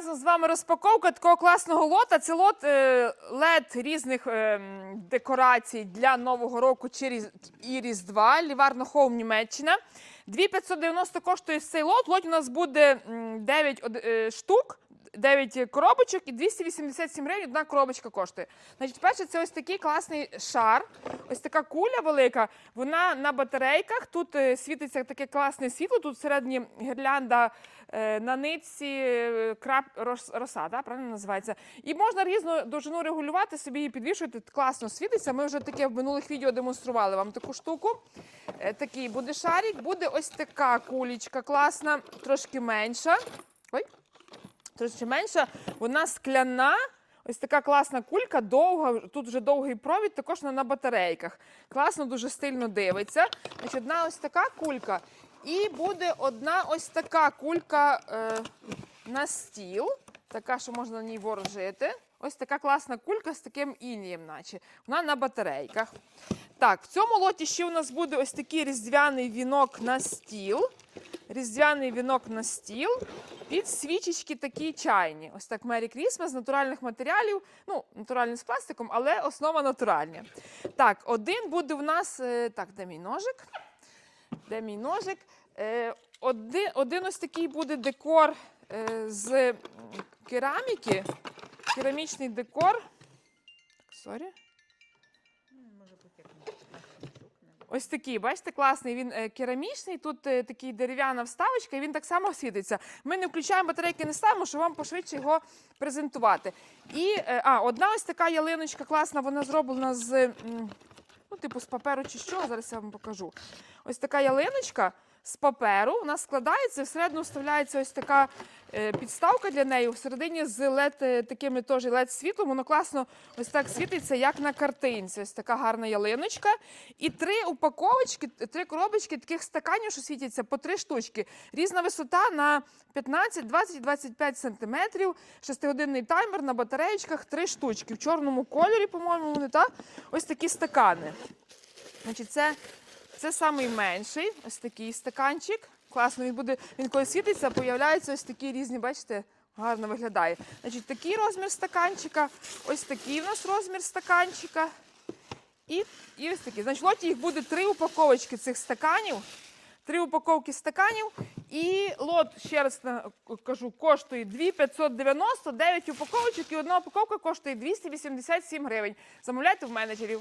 разом з вами розпаковка такого класного лота. Це лот лед різних е, декорацій для Нового року і Різдва. Ліварно Хоум Німеччина. 2590 коштує цей лот. Лот у нас буде 9 штук. 9 коробочок і 287 гривень одна коробочка коштує. Значить, перше, це ось такий класний шар, ось така куля велика. Вона на батарейках. Тут е, світиться таке класне світло. Тут всередині гірлянда е, на нитці е, крап рос- роса, да? правильно називається. І можна різну довжину регулювати, собі її підвішувати. Класно світиться. Ми вже таке в минулих відео демонстрували вам таку штуку. Такий буде шарик, буде ось така кулічка класна, трошки менша. Трошки менша. Вона скляна. Ось така класна кулька, довга, тут вже довгий провід, також на батарейках. Класно, дуже стильно дивиться. Значить, одна ось така кулька. І буде одна ось така кулька е, на стіл, така, що можна на ній ворожити. Ось така класна кулька з таким інієм, наче. Вона на батарейках. Так, в цьому лоті ще у нас буде ось такий різдвяний вінок на стіл. Різдвяний вінок на стіл. Під свічечки такі чайні. Ось так Merry Christmas з натуральних матеріалів. Ну, натуральний з пластиком, але основа натуральна. Так, один буде в нас. е, Так, де мій ножик? Де мій ножик? Е, Один, один ось такий буде декор е, з кераміки. Керамічний декор. Сорі. Ось такий, бачите, класний. Він е, керамічний, тут е, такий дерев'яна вставочка, і він так само світиться. Ми не включаємо батарейки, не ставимо, щоб вам пошвидше його презентувати. І е, а, одна ось така ялиночка класна, вона зроблена з, ну, типу, з паперу чи що. Зараз я вам покажу. Ось така ялиночка з паперу, вона складається, всередину вставляється ось така е, підставка для неї. Всередині з е, такими теж LED світлом, воно класно ось так світиться, як на картинці. Ось така гарна ялиночка. І три упаковочки, три коробочки таких стаканів, що світяться по три штучки. Різна висота на 15, 20, 25 сантиметрів. Шестигодинний таймер на батареєчках, три штучки. В чорному кольорі, по-моєму, вони так. Ось такі стакани. Значить, це, це самий менший, ось такий стаканчик. Класно, він буде, він коли світиться, появляються ось такі різні, бачите, гарно виглядає. Значить, такий розмір стаканчика, ось такий у нас розмір стаканчика. І, і ось такі. Значить, лоті їх буде три упаковочки цих стаканів. Три упаковки стаканів. І лот, ще раз кажу, коштує 2,590, 9 упаковочок, і одна упаковка коштує 287 гривень. Замовляйте в менеджерів.